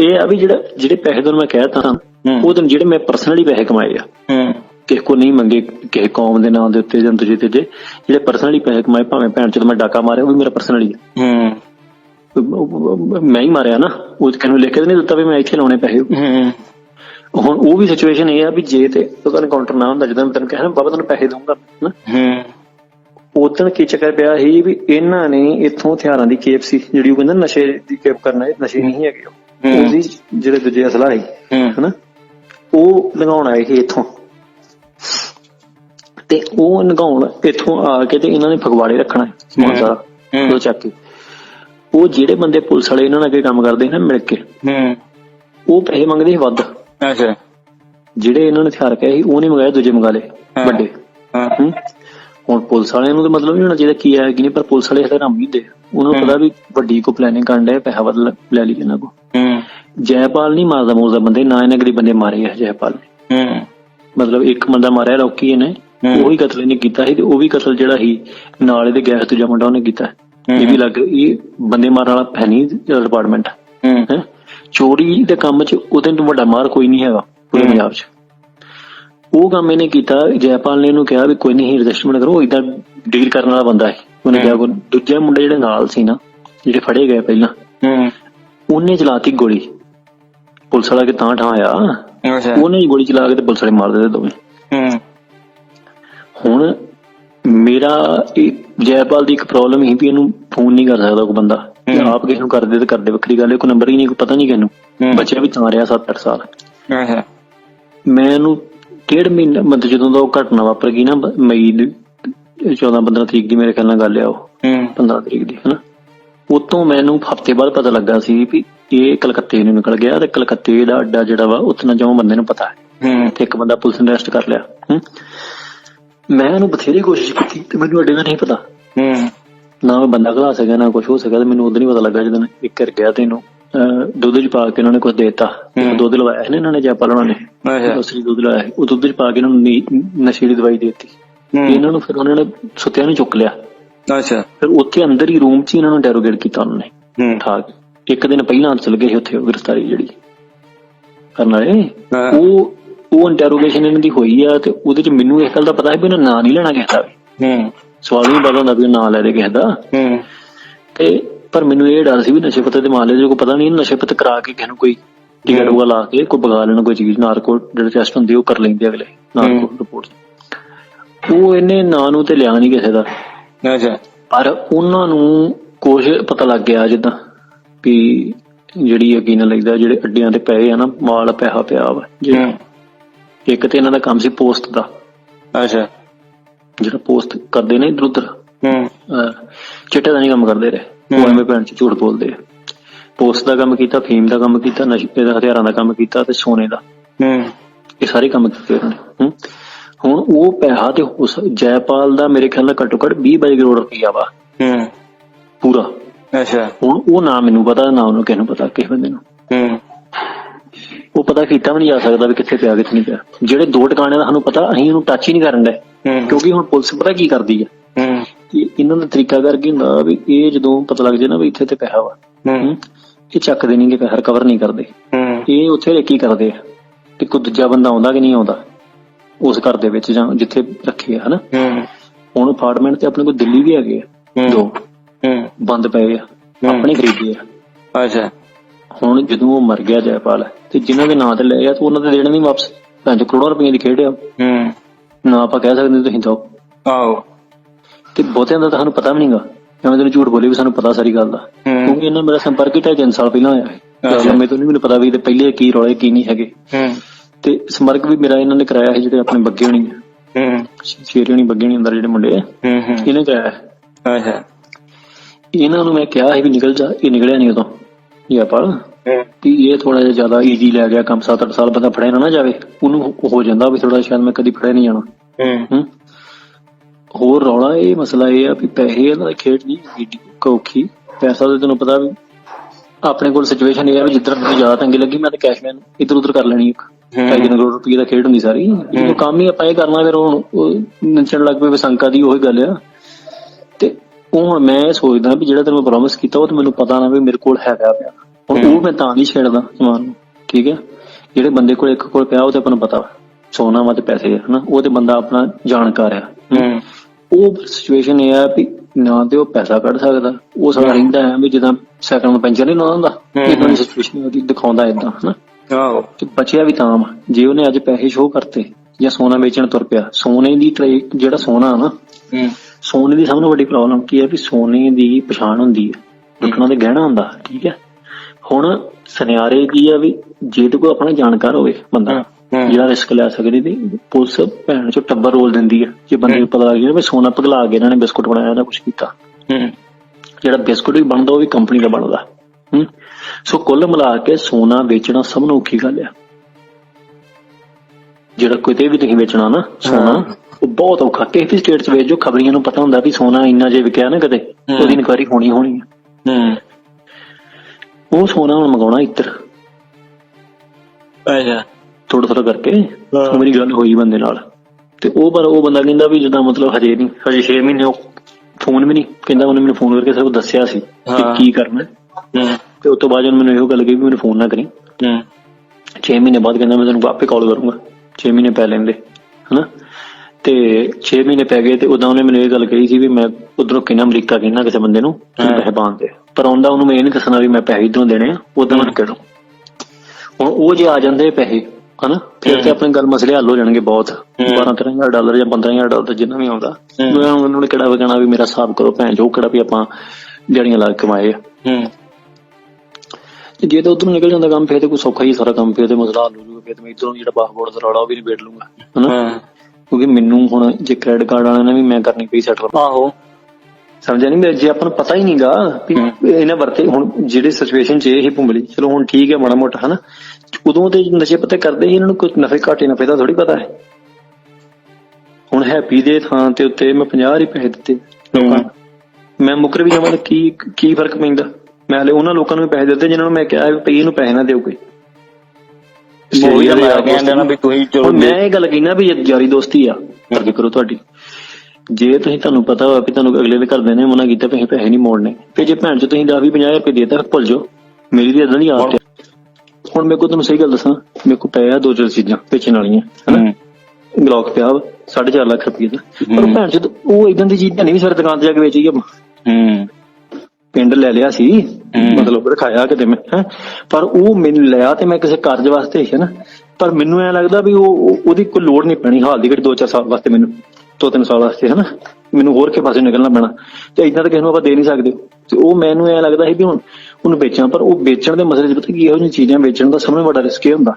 ਇਹ ਆ ਵੀ ਜਿਹੜਾ ਜਿਹੜੇ ਪੈਸੇ ਤੁਹਾਨੂੰ ਮੈਂ ਕਹਿ ਤਾ ਹੂੰ। ਉਹ ਦਿਨ ਜਿਹੜੇ ਮੈਂ ਪਰਸਨਲੀ ਪੈਸੇ ਕਮਾਏ ਆ। ਹੂੰ। ਕਿਸੇ ਕੋ ਨਹੀਂ ਮੰਗੇ ਕਿਸੇ ਕੌਮ ਦੇ ਨਾਂ ਦੇ ਉੱਤੇ ਜਾਂ ਦੂਜੇ ਤੇ ਜੇ ਜਿਹੜੇ ਪਰਸਨਲੀ ਪੈਸੇ ਕਮਾਏ ਭਾਵੇਂ ਭੈਣ ਚੋਦ ਮੈਂ ਡਾਕਾ ਮਾਰਿਆ ਉਹ ਵੀ ਮੇਰਾ ਪਰਸਨਲੀ ਆ। ਹੂੰ। ਉਹ- ਮੈਂ ਹੀ ਮਾਰਿਆ ਨਾ ਉਹ ਕਿਹਨੂੰ ਲਿਖ ਕੇ ਨਹੀਂ ਦਿੱਤਾ ਵੀ ਮੈਂ ਇੱਥੇ ਲਾਉਣੇ ਪੈਸੇ। ਹੂੰ। ਹੁਣ ਉਹ ਵੀ ਸਿਚੁਏਸ਼ਨ ਇਹ ਆ ਵੀ ਜੇ ਤੇ ਉਹਦਾ ਐਨਕਾਊਂਟਰ ਨਾ ਹੁੰਦਾ ਜਦੋਂ ਮੈਂ ਤੈਨੂੰ ਕਹਿਣਾ ਬਾਬਾ ਤੈਨੂੰ ਪੈਸੇ ਦਊਂਗਾ ਨਾ। ਹੂੰ। ਉਦੋਂ ਕੀ ਚੱਕਰ ਪਿਆ ਸੀ ਵੀ ਇਹਨਾਂ ਨੇ ਇੱਥੋਂ ਹਥਿਆਰਾਂ ਦੀ ਕੇਪ ਸੀ ਜਿਹੜੀ ਉਹ ਕਹਿੰਦਾ ਨਸ਼ੇ ਦੀ ਕੇਪ ਕਰਨਾ ਇਹ ਨਸ਼ੇ ਨਹੀਂ ਹੈਗੇ ਉਹ। ਹੂੰ। ਉਹਦੀ ਜਿਹੜੇ ਦੂਜੇ ਅਸਲਾ ਹੂੰ। ਹਨਾ? ਉਹ ਲਗਾਉਣ ਆਏ ਸੀ ਇੱਥੋਂ। ਤੇ ਉਹ ਲਗਾਉਣ ਇੱਥੋਂ ਆ ਕੇ ਤੇ ਇਹਨਾਂ ਨੇ ਫਗਵਾੜੇ ਰੱਖਣਾ ਹੈ ਸਮਾਨ ਸਾਰਾ। ਉਹ ਚੱਕ ਕੇ। ਉਹ ਜਿਹੜੇ ਬੰਦੇ ਪੁਲਿਸ ਵਾਲੇ ਇਹਨਾਂ ਨਾਲ ਅੱਗੇ ਕੰਮ ਕਰਦੇ ਨਾ ਮਿਲ ਕੇ। ਹੂੰ। ਉਹ ਪੈਸੇ ਮੰਗਦੇ ਸੀ ਵੱਧ। ਅੱਛਾ। ਜਿਹੜੇ ਇਹਨਾਂ ਨੇ ਹਥਿਆਰ ਕਹੇ ਸੀ ਉਹ ਨਹੀਂ ਮੰਗਾਏ ਦੂਜੇ ਮੰਗਾ ਲਏ। ਵੱਡੇ। ਹਾਂ। ਹੂੰ। ਹੁਣ ਪੁਲਿਸ ਵਾਲਿਆਂ ਨੂੰ ਤਾਂ ਮਤਲਬ ਨਹੀਂ ਹੋਣਾ ਚਾਹੀਦਾ ਕੀ ਹੈ ਕਿ ਨਹੀਂ ਪਰ ਪੁਲਿਸ ਵਾਲੇ ਹਲੇ ਨਹੀਂ ਦੇ ਉਹਨਾਂ ਨੂੰ ਪਤਾ ਵੀ ਵੱਡੀ ਕੋ ਪਲੈਨਿੰਗ ਕਰਨ ਦੇ ਪੈਸਾ ਵੱਧ ਲ- ਲਈ ਇਹਨਾਂ ਕੋ। ਹੂੰ। ਜੈਪਾਲ ਨਹੀਂ ਮਾਰਦਾ ਮੋਰਦਾ ਬੰਦੇ ਨਾ ਇਹਨਾਂ ਕਦੀ ਬੰਦੇ ਮਾਰੇ ਆ ਜੈਪਾਲ ਨੇ। ਹੂੰ। ਮਤਲਬ ਇੱਕ ਬੰਦਾ ਮਾਰਿਆ ਇਹਨੇ ਹੂੰ। ਉਹੀ ਕਤਲ ਇਹਨੇ ਕੀਤਾ ਸੀ ਤੇ ਉਹ ਵੀ ਕਤਲ ਜਿਹੜਾ ਸੀ ਨਾਲ ਇਹਦੇ ਗੈਸ ਦੂਜਾ ਮੁੰਡਾ ਉਹਨੇ ਕੀਤਾ। ਇਹ ਵੀ ਲੱਗ ਇਹ ਬੰਦੇ ਮਾਰਨ ਵਾਲਾ ਨਹੀਂ ਡਿਪਾਰਟਮੈਂਟ ਹੂੰ। ਚੋਰੀ ਦੇ ਕੰਮ 'ਚ ਉਹਦੇ ਤੋਂ ਵੱਡਾ ਮਾਰ ਕੋਈ ਨਹੀਂ ਹੈਗਾ ਪੂਰੇ। ਪੰਜਾਬ 'ਚ। ਉਹ ਕੰਮ ਇਹਨੇ ਕੀਤਾ ਜੈਪਾਲ ਨੇ ਇਹਨੂੰ ਕਿਹਾ ਵੀ ਕੋਈ ਨਹੀਂ ਰਜਿਸਟਰਮੈਂਟ ਕਰੋ ਇਦਾਂ ਡੀਲ ਕਰਨ ਵਾਲਾ ਬੰਦਾ ਹੈ ਉਹਨੇ। ਕਿਹਾ ਕੋਈ ਦੂਜੇ ਮੁੰਡੇ ਜਿਹੜੇ ਨਾਲ ਸੀ ਨਾ ਜਿਹੜੇ ਫੜੇ ਗਏ ਪਹਿਲਾਂ ਹੂੰ। ਉਹਨੇ ਚਲਾਤੀ ਗੋਲੀ। ਪੁਲਿਸ ਵਾਲਾ ਕਿ ਤਾਂ ਠਾਂ ਆਇਆ। ਅੱਛਾ। ਉਹਨੇ ਹੀ ਗੋਲੀ ਚਲਾ ਕੇ ਤੇ ਪੁਲਿਸ ਵਾਲੇ ਮਾਰ ਦਿੱਤੇ ਦੋਵੇਂ। ਹੂੰ। ਹੁਣ ਮੇਰਾ ਇਹ ਜੈਪਾਲ ਦੀ ਇੱਕ ਪ੍ਰੋਬਲਮ ਹੀ ਵੀ ਇਹਨੂੰ ਫੋਨ ਨਹੀਂ ਕਰ ਸਕਦਾ ਕੋਈ ਬੰਦਾ। ਹੂੰ। ਆਪ ਕਿਸੇ ਨੂੰ ਕਰਦੇ ਤੇ ਕਰਦੇ ਵੱਖਰੀ ਗੱਲ ਹੈ ਕੋਈ ਨੰਬਰ ਹੀ ਨਹੀਂ ਕੋਈ ਪਤਾ ਨਹੀਂ ਕਿਹਨੂੰ। ਬੱਚਾ ਵੀ ਤਾਂ ਰਿਹਾ 7-8 ਸਾਲ। ਅੱਛਾ। ਮੈਂ ਇਹਨੂੰ ਡੇਢ ਮਹੀਨਾ ਮਤਲਬ ਜਦੋਂ ਦਾ ਉਹ ਘਟਨਾ ਵਾਪਰ ਗਈ ਨਾ ਮਈ ਦੀ 14-15 ਤਰੀਕ ਦੀ ਮੇਰੇ ਖਿਆਲ ਨਾਲ ਗੱਲ ਆ ਉਹ। ਹੂੰ। 15 ਤਰੀਕ ਦੀ ਹਨਾ? ਉਤੋਂ ਮੈਨੂੰ ਹਫ਼ਤੇ ਬਾਅਦ ਪਤਾ ਲੱਗਾ ਸੀ ਵੀ ਇਹ ਕਲਕੱਤੇ ਨੂੰ ਨਿਕਲ ਗਿਆ ਤੇ ਕਲਕੱਤੇ ਦਾ ਅੱਡਾ ਜਿਹੜਾ ਵਾ ਉਤਨਾ ਜਮਾ ਬੰਦੇ ਨੂੰ ਪਤਾ ਹੈ। ਹੂੰ। ਤੇ ਇੱਕ ਬੰਦਾ ਪੁਲਿਸ ਨੇ ਅਰੈਸਟ ਕਰ ਲਿਆ ਹੂੰ। ਮੈਂ ਉਹਨੂੰ ਬਥੇਰੀ ਕੋਸ਼ਿਸ਼ ਕੀਤੀ ਤੇ ਮੈਨੂੰ ਅੱਡੇ ਦਾ ਨਹੀਂ ਪਤਾ। ਹੂੰ। ਨਾ ਮੈਂ ਬੰਦਾ ਘਲਾ ਸਕਿਆ ਨਾ ਕੁਝ ਹੋ ਸਕਿਆ ਤੇ ਮੈਨੂੰ ਉਦੋਂ ਨਹੀਂ ਪਤਾ ਲੱਗਾ ਜਦੋਂ ਇੱਕ ਕਰ ਗਿਆ ਤੇ ਇਹਨੂੰ ਦੁੱਧ ਚ ਪਾ ਕੇ ਇਹਨਾਂ ਨੇ ਕੁਝ ਦੇਤਾ। ਹੂੰ। ਦੁੱਧ ਲਵਾਇਆ ਸੀ ਨਾ ਇਹਨਾਂ ਨੇ ਜੈਪਾਲ ਉਹਨਾਂ ਨੇ। ਦੂਸਰੀ ਦੁੱਧ ਲਾਇਆ ਸੀ। ਉਹ ਦੁੱਧ ਚ ਪਾ ਕੇ ਇਹਨਾਂ ਨੂੰ ਨੀ- ਨਸ਼ੇ ਦੀ ਦਵਾਈ ਦੇ ਦਿੱਤੀ। ਹੂੰ ਇਹਨਾਂ ਨੂੰ ਫਿਰ ਉਹਨਾਂ ਨੇ ਸੁੱਤਿਆਂ ਨੂੰ ਚੁੱਕ ਲਿਆ। ਅੱਛਾ। ਫਿਰ ਉੱਥੇ ਅੰਦਰ ਹੀ ਰੂਮ 'ਚ ਹੀ ਇਹਨਾਂ ਨੂੰ ਡੈਰੋਗੇਟ ਕੀਤਾ ਉਹਨਾਂ ਨੇ। ਹੂੰ। ਠਾ ਕੇ। ਇੱਕ ਦਿਨ ਪਹਿਲਾਂ ਚਲ ਗਏ ਉੱਥੇ ਉਹ ਗ੍ਰਿਫਤਾਰੀ ਜਿਹੜੀ ਕਰਨ ਵਾਲੇ। ਉਹ ਉਹ ਇੰਟਰੋਗੇਸ਼ਨ ਇਹਨਾਂ ਦੀ ਹੋਈ ਆ ਤੇ ਉਹਦੇ 'ਚ ਮੈਨੂੰ ਇਸ ਗੱਲ ਦਾ ਪਤਾ ਹੈ ਵੀ ਉਹਨਾਂ ਨਾਂ ਨਹੀਂ ਲੈਣਾ ਕਿਸੇ ਦਾ। ਹੂੰ। ਸਵਾਲ ਨਹੀਂ ਪਤਾ ਹੁੰਦਾ ਵੀ ਨਾਂ ਲੈ ਦੇ ਕਿਸੇ ਦਾ। ਹੂੰ। ਤੇ ਪਰ ਮੈਨੂੰ ਇਹ ਡਰ ਸੀ ਵੀ ਨਸ਼ੇ ਪੱਤੇ ਦੇ ਮਾਮਲੇ 'ਚ ਕੋਈ ਪਤਾ ਨਹੀਂ ਨਸ਼ੇ ਪੱਤੇ ਕਰਾ ਕੇ ਕਿਸੇ ਨੂੰ ਕੋਈ ਟਿਕਟ। ਉਹ ਲਾ ਕੇ ਕੋਈ ਬਗਾ ਲੈਣਾ ਕੋਈ ਚੀਜ਼ ਨਾਰਕੋ ਜਿਹੜੇ ਟੈਸਟ ਹੁੰਦੇ ਉਹ ਕਰ ਲੈਂਦੇ ਅਗਲੇ ਨਾਰਕੋ ਉਹ ਇਹਨੇ ਨਾਂ ਨੂੰ ਤੇ ਲਿਆ ਨਹੀਂ ਕਿਸੇ ਦਾ। ਅੱਛਾ। ਪਰ ਉਹਨਾਂ ਨੂੰ ਕੁਝ ਪਤਾ ਲੱਗ ਗਿਆ ਜਿੱਦਾਂ ਵੀ ਜਿਹੜੀ ਯਕੀਨ ਲੱਗਦਾ ਜਿਹੜੇ ਅੱਡਿਆਂ ਤੇ ਪਏ ਆ ਨਾ ਮਾਲ ਪੈਸਾ ਪਿਆ ਵਾ ਜਿਹੜਾ ਇੱਕ ਤੇ ਇਹਨਾਂ ਦਾ ਕੰਮ ਸੀ ਪੋਸਟ ਦਾ। ਅੱਛਾ। ਜਿਹੜਾ ਪੋਸਟ ਕਰਦੇ ਨੇ ਇਧਰ ਉਧਰ। ਹੂੰ। ਚਿੱਟੇ ਦਾ ਨਹੀਂ ਕੰਮ ਕਰਦੇ ਰਹੇ। ਉਹ। ਐਵੇਂ ਭੈਣ ਚ ਝੂਠ ਬੋਲਦੇ ਆ। ਪੋਸਟ ਦਾ ਕੰਮ ਕੀਤਾ ਫੀਮ ਦਾ ਕੰਮ ਕੀਤਾ ਨਸ਼ੇ ਦਾ ਹਥਿਆਰਾਂ ਦਾ ਕੰਮ ਕੀਤਾ ਤੇ ਸੋਨੇ ਦਾ। ਹੂੰ। ਇਹ ਸਾਰੇ ਕੰਮ ਕੀਤੇ ਉਹਨਾਂ। ਨੇ ਹੂੰ। ਹੁਣ ਉਹ ਪੈਸਾ ਤੇ ਉਸ ਜੈਪਾਲ ਦਾ ਮੇਰੇ ਖਿਆਲ ਨਾਲ ਘੱਟੋ ਘੱਟ 20 ਬਾਈ ਕਰੋੜ ਰੁਪਈਆ ਵਾ। ਹੂੰ। ਪੂਰਾ। ਅੱਛਾ। ਹੁਣ ਉਹ ਨਾ ਮੈਨੂੰ ਪਤਾ ਨਾ ਉਹਨੂੰ ਕਿਸੇ ਨੂੰ ਪਤਾ ਕਿਸੇ ਬੰਦੇ ਨੂੰ। ਹੂੰ। ਉਹ ਪਤਾ ਕੀਤਾ ਵੀ ਨਹੀਂ ਜਾ ਸਕਦਾ ਵੀ ਕਿੱਥੇ ਪਿਆ ਕਿੱਥੇ ਨਹੀਂ ਪਿਆ। ਜਿਹੜੇ ਦੋ ਟਿਕਾਣੇ ਦਾ ਸਾਨੂੰ ਪਤਾ ਅਸੀਂ ਉਹਨੂੰ ਟੱਚ ਹੀ ਨਹੀਂ ਕਰਨ ਦੇ। ਕਿਉਂਕਿ ਹੁਣ ਪੁਲਿਸ ਪਤਾ ਕੀ ਕਰਦੀ ਹੈ ਹੂੰ। ਕਿ ਇਹਨਾਂ ਦਾ ਤਰੀਕਾ ਕਰਕੇ ਹੁੰਦਾ ਵੀ ਇਹ ਜਦੋਂ ਪਤਾ ਲੱਗ ਜੇ ਨਾ ਵੀ ਇੱਥੇ ਤੇ ਪੈਸਾ ਵਾ। ਹੂੰ। ਇਹ ਚੱਕਦੇ ਨਹੀਂਗੇ ਪੈਸਾ ਰਿਕਵਰ ਨਹੀਂ ਕਰਦੇ। ਹੂੰ। ਇਹ ਉੱਥੇ ਰੇਕੀ ਕਰਦੇ ਆ। ਤੇ ਕੋਈ ਦੂਜਾ ਬੰਦਾ ਆਉਂਦਾ ਕਿ ਨਹੀਂ ਆਉਂਦਾ? ਉਸ ਘਰ ਦੇ ਵਿੱਚ ਜਾਂ ਜਿੱਥੇ ਰੱਖੇ ਆ ਹਨਾ? ਹੂੰ। ਹੁਣ ਅਪਾਰਟਮੈਂਟ ਤੇ ਆਪਣੇ ਕੋਲ ਦਿੱਲੀ ਵੀ ਹੈਗੇ ਆ। ਦੋ। ਹੂੰ। ਬੰਦ ਪਏ ਆ। ਆਪਣੇ ਖਰੀਦੇ ਆ। ਅੱਛਾ। ਹੁਣ ਜਦੋਂ ਉਹ ਮਰ ਗਿਆ ਜੈਪਾਲ ਤੇ ਜਿਨ੍ਹਾਂ ਦੇ ਨਾਂ ਤੇ ਲਏ ਆ ਤੇ ਉਹਨਾਂ ਦੇ ਦੇਣੇ ਨਹੀਂ ਵਾਪਸ ਪੰਜ ਕਰੋੜ ਰੁਪਏ ਦੀ ਖੇਡ ਆ। ਹੂੰ। ਨਾ ਆਪਾਂ ਕਹਿ ਸਕਦੇ ਤੁਸੀਂ ਦੋ ਆਓ ਤੇ ਬਹੁਤਿਆਂ ਦਾ ਤਾਂ ਸਾਨੂੰ ਪਤਾ ਵੀ ਨਹੀਂਗਾ ਐਵੇਂ ਤੈਨੂੰ ਝੂਠ ਬੋਲੇ ਵੀ ਸਾਨੂੰ ਪਤਾ ਸਾਰੀ ਗੱਲ ਦਾ। ਕਿਉਂਕਿ ਇਹਨਾਂ ਮੇਰਾ ਸੰਪਰਕ ਹੀ ਢਾਈ ਤਿੰਨ ਸਾਲ ਪਹਿਲਾਂ ਹੋਇਆ। ਹੈ। ਤੋਂ ਨਹੀਂ ਮੈਨੂੰ ਪਤਾ ਵੀ ਤੇ ਪਹਿਲੇ ਕੀ ਰੌਲੇ ਕੀ ਨਹੀਂ ਹੈਗੇ। ਹੂੰ। ਤੇ ਸੰਪਰਕ ਵੀ ਮੇਰਾ ਇਹਨਾਂ ਨੇ ਕਰਾਇਆ ਸੀ ਜਿਹੜੇ ਆਪਣੇ ਬੱਗੇ ਹੋਣੀ ਹੂੰ। ਸ਼ੇਰੀ ਹੋਣੀ ਬੱਗੇ ਹੋਣੀ ਅੰਦਰ ਜਿਹੜੇ ਮੁੰਡੇ ਆ ਹੂੰ ਹੂੰ। ਇਹਨੇ ਕਰਾਇਆ ਅੱਛਾ ਇਹਨਾਂ ਨੂੰ ਮੈਂ ਕਿਹਾ ਸੀ ਵੀ ਨਿਕਲ ਜਾ ਇਹ ਨਿਕਲਿਆ ਨਹੀਂ ਉਦੋਂ ਇਹ ਆਪਾਂ। ਵੀ ਇਹ ਥੋੜਾ ਜਿਹਾ ਜ਼ਿਆਦਾ ਈਜ਼ੀ ਲੈ ਗਿਆ ਕੰਮ 7-8 ਸਾਲ ਬੰਦਾ ਫੜਿਆ ਨਾ ਨਾ ਜਾਵੇ ਉਹਨੂੰ ਹੋ ਜਾਂਦਾ ਵੀ ਥੋੜਾ ਸ਼ਾਇਦ ਮੈਂ ਕਦੀ ਫੜਿਆ ਨਹੀਂ ਜਾਣਾ। ਹੂੰ। ਹੋਰ ਰੌਲਾ ਇਹ ਮਸਲਾ ਇਹ ਆ ਵੀ ਪੈਸੇ ਇਹਨਾਂ ਦੀ ਖੇਡ ਨਹੀਂ ਏਡੀ ਔਖੀ ਪੈਸਾ ਤਾਂ ਤੈਨੂੰ ਪਤਾ ਵੀ ਆਪਣੇ ਕੋਲ ਸਿਚੁਏਸ਼ਨ ਇਹ ਆ ਵੀ ਜਿੱਧਰ ਮੈਨੂੰ ਜ਼ਿਆਦਾ ਤੰਗੀ ਲੱਗੀ ਮੈਂ ਤਾਂ ਕੈਸ਼ਮੈਨ ਇੱਧਰ ਉੱਧਰ ਕਰ ਲੈਣੀ ਇੱਕ। ਹੂੰ। ਢਾਈ ਕਰੋੜ ਰੁਪਏ ਦਾ ਖੇਡ ਹੁੰਦੀ ਸਾਰੀ। ਇਹ ਕੰਮ ਹੀ ਆਪਾਂ ਇਹ ਕਰਨਾ ਫਿਰ ਹੁਣ ਨੱਚਣ ਲੱਗ ਪਏ ਵਿਸੰਕਾ ਦੀ ਉਹੀ ਗੱਲ ਆ। ਤੇ ਉਹ ਹੁਣ ਮੈਂ ਇਹ ਸੋਚਦਾ ਵੀ ਜਿਹੜਾ ਤੈਨੂੰ ਪ੍ਰੋਮਿਸ ਕੀਤਾ ਉਹ ਤੇ ਮੈਨੂੰ ਪਤਾ ਨਾ ਵੀ ਮੇਰੇ ਕੋਲ ਹੈਗਾ ਪਿਆ। ਹੁਣ ਉਹ ਮੈਂ ਤਾਂ ਨਹੀਂ ਛੇੜਦਾ ਸਮਾਨ ਨੂੰ ਠੀਕ ਹੈ ਜਿਹੜੇ ਬੰਦੇ ਕੋਲ ਇੱਕ ਕੋਲ ਪਿਆ ਉਹ ਤੇ ਆਪਾਂ ਨੂੰ ਪਤਾ ਸੋਨਾ ਵਾ ਤੇ ਪੈਸੇ ਹਨਾ? ਉਹ ਤੇ ਬੰਦਾ ਆਪਣਾ ਜਾਣਕਾਰ ਆ। ਉਹ ਸਿਚੁਏਸ਼ਨ ਇਹ ਆ ਵੀ ਨਾ ਤੇ ਉਹ ਪੈਸਾ ਕੱਢ ਸਕਦਾ। ਉਹ ਸਾਰਾ ਰਹਿੰਦਾ ਹੈ ਵੀ ਜਿੱਦਾਂ ਸੈਕੰਡ ਪੈਂਚਰ ਨਹੀਂ ਲਾਉਂਦਾ ਹੁੰਦਾ। ਇਦਾਂ ਦੀ ਸਿਚੁਏਸ਼ਨ ਦਿਖਾਉਂਦਾ ਇਦਾਂ ਹਨਾ? ਆਹੋ ਤੇ ਬਚਿਆ ਵੀ ਤਾਂ ਵਾ। ਜੇ ਉਹਨੇ ਅੱਜ ਪੈਸੇ ਸ਼ੋਅ ਕਰਤੇ ਜਾਂ ਸੋਨਾ ਵੇਚਣ ਤੁਰ ਪਿਆ ਸੋਨੇ ਦੀ ਟਰੇ ਜਿਹੜਾ ਸੋਨਾ ਆ ਨਾ ਹੂੰ। ਸੋਨੇ ਦੀ ਸਭ ਤੋਂ ਵੱਡੀ ਪ੍ਰੋਬਲਮ ਕੀ ਹੈ ਵੀ ਸੋਨੇ ਦੀ ਪਛਾਣ ਹੁੰਦੀ ਹੈ। ਲੁੱਟਣਾ ਤੇ ਗਹਿਣਾ ਹੁੰਦਾ ਠੀਕ ਹੈ? ਹੁਣ ਸੁਨਿਆਰੇ ਕੀ ਆ ਵੀ ਜੇ ਤੇ ਕੋਈ ਆਪਣਾ ਜਾਣਕਾਰ ਹੋਵੇ ਬੰਦਾ ਹੂੰ, ਹੂੰ। ਜਿਹੜਾ ਰਿਸਕ ਲੈ ਸਕਦੀ ਤੇ ਪੁਲਿਸ ਭੈਣ ਚੋਂ ਟੱਬਰ ਰੋਲ ਦਿੰਦੀ ਹੈ ਜੇ ਬੰਦੇ ਨੂੰ ਪਤਾ ਲੱਗ ਜਾਵੇ ਵੀ ਸੋਨਾ ਪਿਘਲਾ ਕੇ ਇਹਨਾਂ ਨੇ ਬਿਸਕੁਟ ਬਣਾਇਆ ਜਾਂ ਕੁਝ ਕੀਤਾ। ਹੂੰ। ਜਿਹੜਾ ਬਿਸਕੁਟ ਵੀ ਬਣਦਾ ਉਹ ਵੀ ਕੰਪਨੀ ਦਾ ਬਣਦਾ। ਹੂੰ? ਸੋ ਕੁੱਲ ਮਿਲਾ ਕੇ ਸੋਨਾ ਵੇਚਣਾ ਸਭ ਨੂੰ ਔਖੀ ਗੱਲ ਆ। ਜਿਹੜਾ ਕਿਤੇ ਵੀ ਤੁਸੀਂ ਵੇਚਣਾ ਨਾ ਸੋਨਾ। ਉਹ ਬਹੁਤ ਔਖਾ। ਕਿਸੇ ਵੀ ਸਟੇਟ 'ਚ ਵੇਚੋ ਖਬਰੀਆਂ ਨੂੰ ਪਤਾ ਹੁੰਦਾ ਵੀ ਸੋਨਾ ਇੰਨਾ ਜੇ ਵਿਕਿਆ ਨਾ ਕਦੇ। ਉਹਦੀ ਇਨਕੁਆਇਰੀ ਹੋਣੀ ਹੋਣੀ ਹੂੰ। ਉਹ ਸੋਨਾ ਹੁਣ ਮੰਗਾਉਣਾ ਇੱਧਰ। ਅੱਛਾ। ਥੋੜਾ ਥੋੜਾ ਕਰਕੇ ਮੇਰੀ ਗੱਲ ਹੋਈ ਬੰਦੇ ਨਾਲ। ਤੇ ਉਹ ਪਰ ਉਹ ਬੰਦਾ ਕਹਿੰਦਾ ਵੀ ਜਿੱਦਾਂ ਮਤਲਬ ਹਜੇ ਨਹੀਂ ਹਜੇ 6 ਮਹੀਨੇ ਉਹ ਫੋਨ ਵੀ ਨਹੀਂ ਕਹਿੰਦਾ ਉਹਨੇ ਮੈਨੂੰ ਫੋਨ ਕਰਕੇ ਸਭ ਦੱਸਿਆ ਸੀ ਕਿ। ਕੀ ਕਰਨਾ। ਹੂੰ। ਤੇ ਉਸ ਤੋਂ ਬਾਅਦ ਉਹਨੇ ਮੈਨੂੰ ਇਹੋ ਗੱਲ ਕਹੀ ਵੀ ਮੈਨੂੰ ਫੋਨ ਨਾ ਕਰੀ। ਹੂੰ। 6 ਮਹੀਨੇ ਬਾਅਦ ਕਹਿੰਦਾ ਮੈਂ ਤੈਨੂੰ ਆਪੇ ਕਾਲ ਕਰੂੰਗਾ। 6 ਮਹੀਨੇ ਪੈ ਲੈਂਦੇ ਹਨਾ? ਤੇ 6 ਮਹੀਨੇ ਪੈ ਗਏ ਤੇ ਉਦੋਂ ਉਹਨੇ ਮੈਨੂੰ ਇਹ ਗੱਲ ਕਹੀ ਸੀ ਵੀ ਮੈਂ ਉਧਰੋਂ ਕਿੰਨਾ ਅਮਰੀਕਾ ਕਹਿੰਦਾ ਕਿਸੇ ਬੰਦੇ ਨੂੰ। ਪੈਸੇ ਪਾਉਂਦੇ ਪਰ ਆਉਂਦਾ ਉਹਨੂੰ ਮੈਂ ਇਹ ਨਹੀਂ ਦੱਸਣਾ ਵੀ ਮੈਂ ਪੈਸੇ ਇਧਰੋਂ ਦੇਣੇ ਆ ਉਦੋਂ ਕਹਿ ਦੋ ਹੁਣ ਉਹ ਜੇ ਆ ਜਾਂਦੇ ਪੈਸੇ ਹਨਾ? ਫਿਰ ਤੇ ਆਪਣੇ ਗੱਲ ਮਸਲੇ ਹੱਲ ਹੋ ਜਾਣਗੇ ਬਹੁਤ। 12 13000 ਡਾਲਰ ਜਾਂ 15000 ਡਾਲਰ ਜਿੰਨਾ ਵੀ ਆਉਂਦਾ। ਮੈਂ ਉਹਨਾਂ ਨੂੰ ਕਿਹੜਾ ਵਗਣਾ ਵੀ ਮੇਰਾ ਹਿਸਾਬ ਕਰੋ ਭੈਣ ਜੋ ਕਿਹੜਾ ਵੀ ਆਪਾਂ ਜੜੀਆਂ ਲਾ ਕੇ ਕਮਾਏ ਆ। ਜੇ ਤਾਂ ਉਧਰੋਂ ਨਿਕਲ ਜਾਂਦਾ ਕੰਮ ਫਿਰ ਤੇ ਕੋਈ ਸੌਖਾ ਹੀ ਸਾਰਾ ਕੰਮ ਫਿਰ ਤੇ ਮਸਲਾ ਹੱਲ ਹੋ ਫਿਰ ਤੇ ਮੈਂ ਇਧਰੋਂ ਜਿਹੜਾ ਪਾਸਪੋਰਟ ਦਾ ਰੌਲਾ ਉਹ ਵੀ ਨਿਬੇੜ ਲੂੰਗਾ ਹਨਾ? ਹਾਂ। ਕਿਉਂਕਿ ਮੈਨੂੰ ਹੁਣ ਜੇ ਕ੍ਰੈਡਿਟ ਕਾਰਡ ਵਾਲਿਆਂ ਨੇ ਵੀ ਮੈਂ ਕਰਨੀ ਪਈ ਸੈਟਲ ਆਹੋ। ਸਮਝਿਆ ਨਹੀਂ ਜੇ ਆਪਾਂ ਨੂੰ ਪਤਾ ਹੀ ਨਹੀਂਗਾ ਇਹਨਾਂ ਵਰਤੇ ਹੁਣ ਜਿਹੜੇ ਸਿਚੁਏਸ਼ਨ 'ਚ ਇਹ ਭੁੰਬਲੀ ਚਲੋ ਹੁਣ ਠੀਕ ਹੈ ਮਾੜਾ ਮੋਟਾ ਹਨਾ? ਉਦੋਂ ਤੇ ਨਸ਼ੇ ਪੱਤੇ ਕਰਦੇ ਸੀ ਇਹਨਾਂ ਨੂੰ ਕੋਈ ਨਫੇ ਘਾਟੇ ਨਫੇ ਦਾ ਥੋੜੀ ਪਤਾ ਹੈ। ਹੁਣ ਹੈਪੀ ਦੇ ਥਾਂ ਤੇ ਉੱਤੇ ਮੈਂ 50 ਹੀ ਪੈਸੇ ਦਿੱਤੇ ਲੋਕਾਂ ਮੈਂ ਮੁਕਰ ਵੀ ਜਾਵਾਂ ਤਾਂ ਕੀ ਕੀ ਫ਼ਰਕ ਪੈਂਦਾ? ਮੈਂ ਹਲੇ ਉਹਨਾਂ ਲੋਕਾਂ ਨੂੰ ਵੀ ਪੈਸੇ ਦਿੱਤੇ ਜਿਨ੍ਹਾਂ ਨੂੰ ਮੈਂ ਕਿਹਾ ਵੀ ਭਈ ਇਹਨੂੰ ਪੈਸੇ ਨਾ ਦਿਓ ਕੋਈ ਮੈਂ ਕਹਿੰਦਾ ਨਾ ਵੀ ਤੁਸੀਂ ਚਲੋ ਹੁਣ ਮੈਂ ਇਹ ਗੱਲ ਕਹਿਣਾ ਵੀ ਯਾਰੀ ਦੋਸਤੀ ਆ ਤਰਕ ਕਰੋ ਤੁਹਾਡੀ। ਜੇ ਤੁਸੀਂ ਤੁਹਾਨੂੰ ਪਤਾ ਹੋਵੇ ਕਿ ਤੁਹਾਨੂੰ ਅਗਲੇ ਦੇ ਘਰ ਦੇ ਨੇ ਮਨਾ ਕੀਤਾ ਅਸੀਂ ਪੈਸੇ ਨਹੀਂ ਮੋੜਨੇ ਤੇ ਜੇ ਭੈਣ ਚ ਤੁਸੀਂ 10 20 50 ਰੁਪਏ ਦੇਤਾ ਭੁੱਲ ਜਾਓ। ਮੇਰੀ ਵੀ ਇਦਾਂ ਦੀ ਆਦਤ ਹੈ ਹੁਣ ਮੇਰੇ ਕੋਲ ਤੁਹਾਨੂੰ ਸਹੀ ਗੱਲ ਦੱਸਾਂ ਮੇਰੇ ਕੋਲ ਪਿਆ ਦੋ ਚਾਰ ਚੀਜ਼ਾਂ ਵੇਚਣ ਵਾਲੀਆਂ ਹਨਾ? ਗਲੌਕ ਪਿਆ 4.5 ਲੱਖ ਰੁਪਏ ਦਾ। ਪਰ। ਭੈਣ ਚ ਉਹ ਇਦਾਂ ਦੀ ਚੀਜ਼ ਨਹੀਂ ਵੀ ਸਾਰੇ ਦੁਕਾਨ ਤੇ ਜਾ ਕੇ ਵੇਚੀ ਆਪਾਂ। ਹੂੰ ਪਿੰਡ ਲੈ ਲਿਆ ਸੀ। ਮਤਲਬ ਰਖਾਇਆ ਕਿਤੇ ਮੈਂ, ਹੈਂ। ਪਰ ਉਹ ਮੈਨੂੰ ਲਿਆ ਤੇ ਮੈਂ ਕਿਸੇ ਕਾਰਜ ਵਾਸਤੇ ਹੈ ਨਾ ਪਰ ਮੈਨੂੰ ਐ ਲੱਗਦਾ ਵੀ ਉਹ, ਉਹਦੀ ਕੋਈ ਲੋੜ ਨਹੀਂ ਪੈਣੀ ਹਾਲ ਦੀ ਘੜੀ 2-4 ਸਾਲ ਵਾਸਤੇ ਮੈਨੂੰ, ਦੋ ਤਿੰਨ ਸਾਲ ਵਾਸਤੇ ਹੈ ਨਾ ਮੈਨੂੰ ਹੋਰ ਕੇ ਪਾਸੇ ਨਿਕਲਣਾ ਪੈਣਾ। ਤੇ ਇਦਾਂ ਤਾਂ ਕਿਸੇ ਨੂੰ ਆਪਾਂ ਦੇ ਨਹੀਂ ਸਕਦੇ। ਤੇ ਉਹ ਮੈਨੂੰ ਐ ਲੱਗਦਾ ਸੀ ਵੀ ਹੁਣ ਉਹਨੂੰ ਵੇਚਾਂ, ਪਰ ਉਹ ਵੇਚਣ ਦੇ ਮਸਲੇ 'ਚ ਪਤਾ ਕੀ ਇਹੋ ਜਿਹੀਆਂ ਚੀਜ਼ਾਂ ਵੇਚਣ ਦਾ ਸਭ ਤੋਂ ਵੱਡਾ ਰਿਸਕ ਇਹ ਹੁੰਦਾ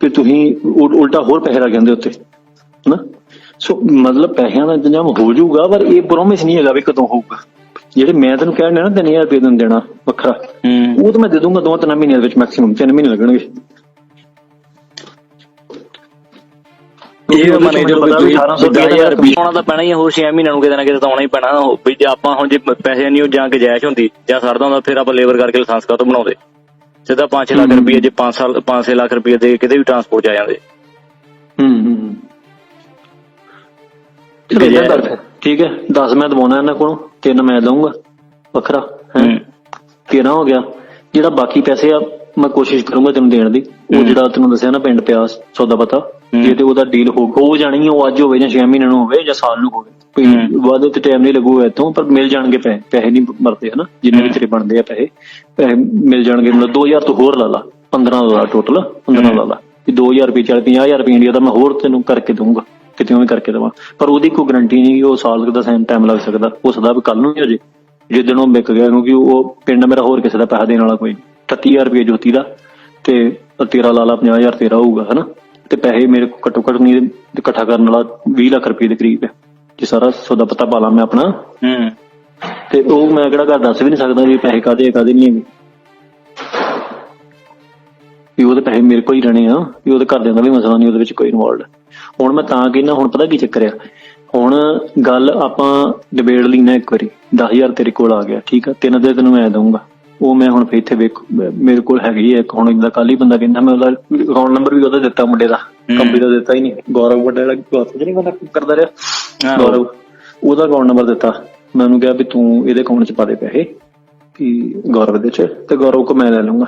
ਕਿ ਤੁਸੀਂ ਉਲਟਾ ਹੋਰ ਪੈਸੇ ਲੱਗ ਜਾਂਦੇ ਉੱਤੇ, ਹਨਾ। ਸੋ ਮਤਲਬ ਪੈਸਿਆਂ ਦਾ ਇੰਤਜ਼ਾਮ ਹੋ ਜਾਊਗਾ, ਪਰ ਇਹ ਪ੍ਰੋਮਿਸ ਨਹੀਂ ਹੈਗਾ ਵੀ ਕਦੋਂ ਹੋਊਗਾ। ਜਿਹੜੇ ਮੈਂ ਤੈਨੂੰ ਕਹਿਣ ਡਿਆ ਨਾ 3000 ਰੁਪਏ ਤੈਨੂੰ ਦੇਣਾ ਵੱਖਰਾ ਹੂੰ। ਉਹ ਤਾਂ ਮੈਂ ਦੇ ਦੂੰਗਾ ਦੋ ਤਿੰਨ ਮਹੀਨਿਆਂ ਦੇ ਵਿੱਚ ਮੈਕਸਿਮਮ ਤਿੰਨ ਮਹੀਨੇ ਲੱਗਣਗੇ। ਇਹ ਉਹਦੇ ਮਨੇ ਚ ਜੋ ਮੈਨੂੰ ਪਤਾ ਵੀ 1800 10000 ਰੁਪਏ। ਆਉਣਾ ਤਾਂ ਪੈਣਾ ਹੀ ਆ, ਹੋਰ 6 ਮਹੀਨਿਆਂ ਨੂੰ ਕਿਤੇ ਨਾ ਕਿਤੇ ਤਾਂ ਆਉਣਾ ਹੀ ਪੈਣਾ। ਉਹ ਵੀ ਜੇ ਆਪਾਂ ਹੁਣ ਜੇ ਪੈਸੇ ਨਹੀਂ ਉਹ ਜਾਂ ਗਜਾਇਸ਼ ਹੁੰਦੀ ਜਾਂ ਸਰਦਾ ਹੁੰਦਾ ਫਿਰ ਆਪਾਂ ਲੇਬਰ ਕਰਕੇ ਲਾਇਸੈਂਸ ਬਣਾਉਂਦੇ? ਸਿੱਧਾ 5 ਲੱਖ ਰੁਪਏ ਜੇ 5 ਸਾਲ 5 ਲੱਖ ਰੁਪਏ ਦੇ ਕਿਤੇ ਵੀ ਟਰਾਂਸਪੋਰਟ ਜਾ ਜਾਂਦੇ। ਹੂੰ ਹੂੰ ਹੂੰ। ਚਲੋ ਏਦਾਂ ਕਰ ਫਿਰ ਠੀਕ ਹੈ 10 ਮੈਂ ਦਵਾਉਣਾ ਇਹਨਾਂ ਕੋਲੋਂ। ਤਿੰਨ ਮੈਂ ਦਊਂਗਾ ਵੱਖਰਾ ਹੈਂ। ਹੂੰ। 13 ਹੋ ਗਿਆ? ਜਿਹੜਾ ਬਾਕੀ ਪੈਸੇ ਆ ਮੈਂ ਕੋਸ਼ਿਸ਼ ਕਰੂੰਗਾ ਤੈਨੂੰ ਦੇਣ ਦੀ। ਉਹ ਜਿਹੜਾ ਤੈਨੂੰ ਦੱਸਿਆ ਨਾ ਪਿੰਡ ਪਿਆ ਸੌਦਾ ਪਤਾ ਜੇ ਤੇ ਉਹਦਾ ਡੀਲ ਹੋ ਹੋ ਜਾਣੀ ਉਹ ਅੱਜ ਹੋਵੇ ਜਾਂ 6 ਮਹੀਨਿਆਂ ਨੂੰ ਹੋਵੇ ਜਾਂ ਸਾਲ ਨੂੰ ਹੋਵੇ। ਕੋਈ ਵਾਅਦੇ ਤੇ ਟਾਈਮ ਨਹੀਂ ਲੱਗੂਗਾ ਇੱਥੋਂ ਪਰ ਮਿਲ ਜਾਣਗੇ ਪੈਸੇ ਪੈਸੇ ਨਹੀਂ ਮਰਦੇ ਹਨਾ? ਜਿੰਨੇ ਵੀ ਤੇਰੇ ਬਣਦੇ ਆ ਪੈਸੇ ਪੈਸੇ ਮਿਲ ਜਾਣਗੇ। ਮਤਲਬ 2000 ਤੋਂ ਹੋਰ ਲਾ ਲਾ 15 ਦਾ ਟੋਟਲ 15 ਲਾ ਲਾ। ਕਿ 2000 ਰੁਪਏ ਚੱਲ 50000 ਰੁਪਏ ਇੰਡੀਆ ਦਾ ਮੈਂ ਹੋਰ ਤੈਨੂੰ ਕਰਕੇ ਦਊਂਗਾ। ਕਿਤੇ ਵੀ ਕਰਕੇ ਦੇਵਾਂ। ਪਰ ਉਹਦੀ ਕੋਈ ਗਾਰੰਟੀ ਨਹੀਂ ਕਿ ਉਹ ਸਾਲ ਦਾ ਸੇਮ ਟਾਈਮ ਲੱਗ ਸਕਦਾ। ਹੋ ਸਕਦਾ ਵੀ ਕੱਲ ਨੂੰ ਹੀ ਹੋ ਜੇ। ਜਿੱਦਣ ਉਹ ਵਿਕ ਗਿਆ ਕਿਉਂਕਿ ਉਹ ਪਿੰਡ ਮੇਰਾ ਹੋਰ ਕਿਸੇ ਦਾ ਪੈਸਾ ਦੇਣ ਵਾਲਾ ਕੋਈ ਨਹੀਂ। 38000 ਰੁਪਏ ਜੋਤੀ ਦਾ ਤੇ ਤੇਰਾ ਲਾ ਲਾ 50000 ਤੇਰਾ ਹੋਊਗਾ ਹਨਾ? ਤੇ ਪੈਸੇ ਮੇਰੇ ਕੋਲ ਘੱਟੋ ਘੱਟ ਨਹੀਂ ਇਕੱਠਾ ਕਰਨ ਵਾਲਾ 20 ਲੱਖ ਰੁਪਏ ਦੇ ਕਰੀਬ ਹੈ। ਜੇ ਸਾਰਾ ਸੌਦਾ ਪਤਾ ਪਾ ਲਾਂ ਮੈਂ ਆਪਣਾ। ਹੂੰ। ਤੇ ਉਹ ਮੈਂ ਕਿਹੜਾ ਘਰ ਦੱਸ ਵੀ ਨਹੀਂ ਸਕਦਾ ਵੀ ਪੈਸੇ ਕਾਦੇ ਕਾਦੇ ਨਹੀਂ ਹੈਗੇ। ਵੀ ਉਹਦੇ ਪੈਸੇ ਮੇਰੇ ਕੋਲ ਹੀ ਰਹਿਣੇ ਆ ਵੀ ਉਹਦੇ ਘਰਦਿਆਂ ਦਾ ਵੀ ਮਸਲਾ ਨਹੀਂ ਉਹਦੇ ਵਿੱਚ ਕੋਈ ਇਨਵੋਲਡ ਹੁਣ ਮੈਂ ਤਾਂ ਕਹਿੰਦਾ ਹੁਣ ਪਤਾ ਕੀ ਚੱਕਰ ਆ? ਹੁਣ ਗੱਲ ਆਪਾਂ ਡਿਬੇਟ ਲਈ ਨਾ ਇੱਕ ਵਾਰੀ। 10000 ਤੇਰੇ ਕੋਲ ਆ ਗਿਆ ਠੀਕ ਆ? ਤਿੰਨ ਦੇ ਤੈਨੂੰ ਮੈਂ ਦਊਂਗਾ। ਉਹ ਮੈਂ ਹੁਣ ਫਿਰ ਇੱਥੇ ਵੇਖ ਮੇਰੇ ਕੋਲ ਹੈਗੀ ਹੈ ਇੱਕ। ਹੁਣ ਇਹਦਾ ਕੱਲ ਹੀ ਬੰਦਾ ਕਹਿੰਦਾ ਮੈਂ ਉਹਦਾ ਅਕਾਊਂਟ ਨੰਬਰ ਵੀ ਉਹਦਾ ਦਿੱਤਾ ਮੁੰਡੇ ਦਾ। ਕੰਪਨੀ ਦਾ ਦਿੱਤਾ ਹੀ ਨਹੀਂ। ਗੌਰਵ ਵੱਡਾ ਵਾਲਾ ਗੌਰਵ ਜਿਹੜੀ ਬੰਦਾ ਕਰਦਾ ਰਿਹਾ। ਗੌਰਵ ਉਹਦਾ ਅਕਾਊਂਟ ਨੰਬਰ ਦਿੱਤਾ। ਮੈਂ ਉਹਨੂੰ ਕਿਹਾ ਵੀ ਤੂੰ ਇਹਦੇ ਅਕਾਊਂਟ 'ਚ ਪਾ ਦੇ ਪੈਸੇ ਕਿ ਗੌਰਵ ਦੇ ਚ। ਤੇ ਗੌਰਵ ਕੋ ਮੈਂ ਲੈ ਲੂੰਗਾ